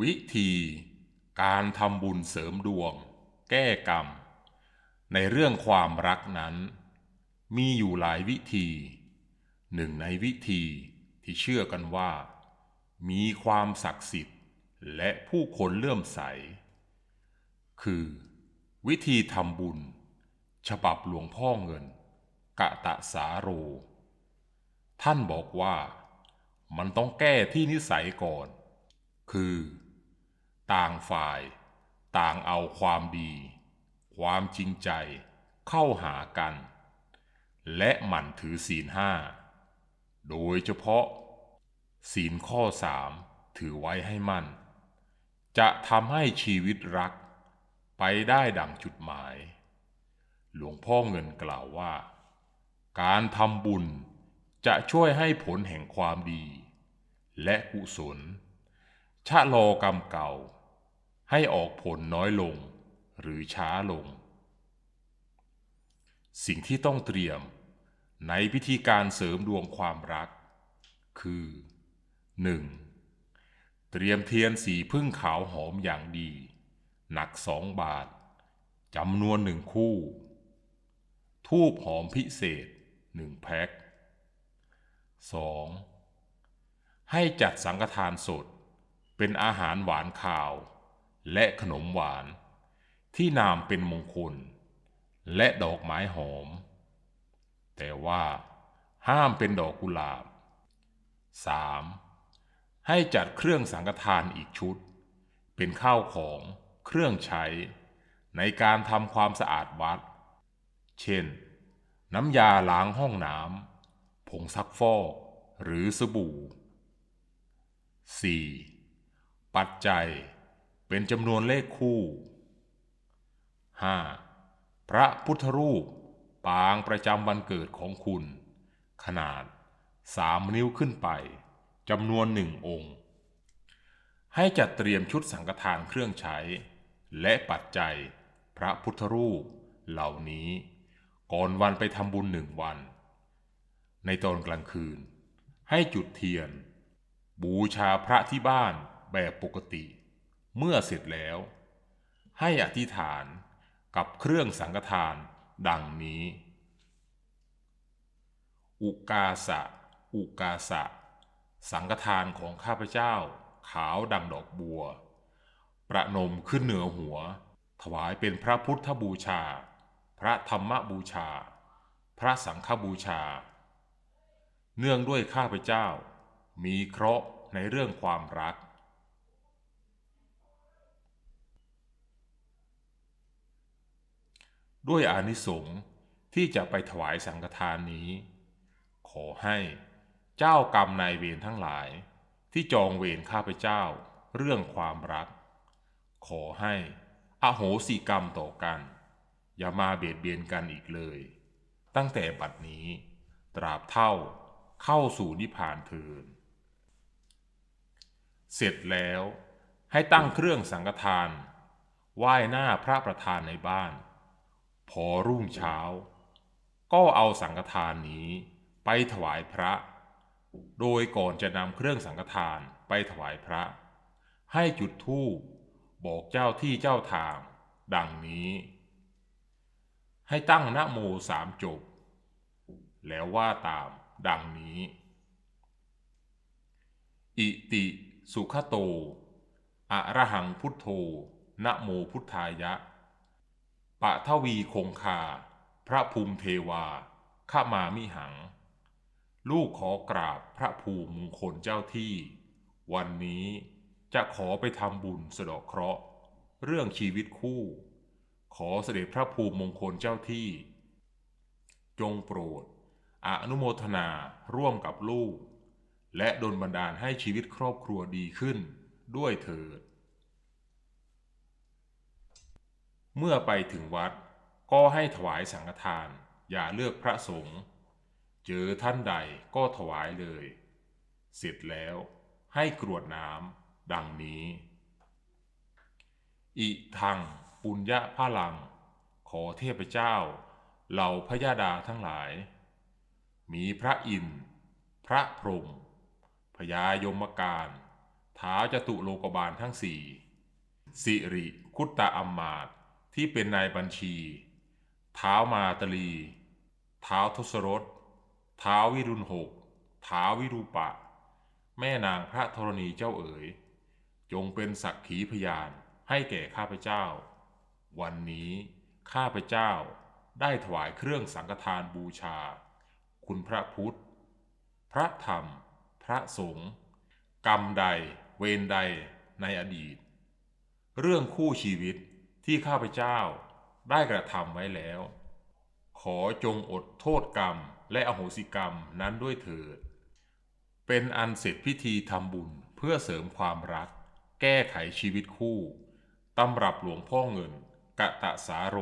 วิธีการทำบุญเสริมดวง แก้กรรม ในเรื่องความรักนั้น มีอยู่หลายวิธี หนึ่งในวิธีที่เชื่อกันว่า มีความศักดิ์สิทธิ์ และผู้คนเลื่อมใส คือ วิธีทำบุญ ฉบับหลวงพ่อเงิน กะตะสาโร ท่านบอกว่ามันต้องแก้ที่นิสัยก่อน คือ ต่างฝ่าย ต่างเอาความดี ความจริงใจเข้าหากัน และหมั่นถือศีลห้า โดยเฉพาะ ศีลข้อสามถือไว้ให้มั่น จะทำให้ชีวิตรักไปได้ดังจุดหมาย หลวงพ่อเงินกล่าวว่า การทำบุญจะช่วยให้ผลแห่งความดี และกุศล ชะลอกรรมเก่า ให้ออกผลน้อยลงหรือช้าลง สิ่งที่ต้องเตรียมในพิธีการเสริมดวงความรัก คือ 1. เตรียมเทียนสีพึ่งขาวหอมอย่างดี หนักสองบาทจำนวนหนึ่งคู่ ทูบหอมพิเศษหนึ่งแพ็ค 2. ให้จัดสังฆทานสด เป็นอาหารหวานข่าว และขนมหวาน ที่นามเป็นมงคล และดอกไม้หอม แต่ว่าห้ามเป็นดอกกุหลาบ 3. ให้จัดเครื่องสังฆทานอีกชุด เป็นข้าวของเครื่องใช้ ในการทำความสะอาดวัด เช่น น้ำยาล้างห้องน้ำผงซักฟอก หรือสบู่ 4. ปัจจัย เป็นจำนวนเลขคู่ 5. พระพุทธรูป ปางประจำวันเกิดของคุณ ขนาดสามนิ้วขึ้นไปจำนวนหนึ่งองค์ ให้จัดเตรียมชุดสังฆทานเครื่องใช้ และปัจจัยพระพุทธรูปเหล่านี้ ก่อนวันไปทำบุญหนึ่งวัน ในตอนกลางคืน ให้จุดเทียน บูชาพระที่บ้าน แบบปกติ เมื่อเสร็จแล้ว ให้อธิษฐานกับเครื่องสังฆทานดังนี้ อุกาสะ อุกาสะ สังฆทานของข้าพเจ้า ขาวดังดอกบัว ประนมขึ้นเหนือหัว ถวายเป็นพระพุทธบูชา พระธรรมบูชา พระสังฆบูชา เนื่องด้วยข้าพเจ้า มีเคราะห์ในเรื่องความรัก ด้วยอานิสงส์ที่จะไปถวายสังฆทานนี้ ขอให้เจ้ากรรมนายเวรทั้งหลาย ที่จองเวรข้าพเจ้าเรื่องความรัก ขอให้อโหสิกรรมต่อกัน อย่ามาเบียดเบียนกันอีกเลย ตั้งแต่บัดนี้ ตราบเท่าเข้าสู่นิพพานเทินเสร็จแล้วให้ตั้งเครื่องสังฆทาน ไหว้หน้าพระประธานในบ้าน พอรุ่งเช้า ก็เอาสังฆทานนี้ไปถวายพระ โดยก่อนจะนำเครื่องสังฆทานไปถวายพระ ให้จุดธูปบอกเจ้าที่เจ้าทาง ดังนี้ ให้ตั้งนะโมสามจบ แล้วว่าตามดังนี้ อิติสุขโต อะระหังพุทโธนะโมพุทธายะ ปะทวีคงคา พระภูมิเทวาข้ามามิหัง ลูกขอกราบพระภูมิมงคลเจ้าที่ วันนี้จะขอไปทำบุญสะเดาะเคราะห์ เรื่องชีวิตคู่ ขอเสด็จพระภูมิมงคลเจ้าที่ จงโปรดอนุโมทนาร่วมกับลูก และดลบันดาลให้ชีวิตครอบครัวดีขึ้นด้วยเถิด เมื่อไปถึงวัดก็ให้ถวายสังฆทาน อย่าเลือกพระสงฆ์เจอท่านใดก็ถวายเลย เสร็จแล้วให้กรวดน้ำดังนี้ อิทังปุญญาพลัง ขอเทพเจ้า เหล่าพญาดาทั้งหลาย มีพระอินทร์พระพรหมพญายมการท้าวจตุโลกบาลทั้งสี่สิริคุตตะอัมมาต ที่เป็นนายบัญชี เท้าวมาตลีเท้าวทศรถเท้าววิรุณหกเท้าววิรูปะ แม่นางพระธรณีเจ้าเอ๋ย จงเป็นสักขีพยานให้แก่ข้าพเจ้า วันนี้ข้าพเจ้าได้ถวายเครื่องสังฆทานบูชา คุณพระพุทธ พระธรรม พระสงฆ์กรรมใด เวรใดในอดีต เรื่องคู่ชีวิต ที่ข้าพเจ้าได้กระทำไว้แล้ว ขอจงอดโทษกรรมและอโหสิกรรมนั้นด้วยเถิด เป็นอันเสร็จพิธีทำบุญเพื่อเสริมความรัก แก้ไขชีวิตคู่ตำรับหลวงพ่อเงินกะตะสาโร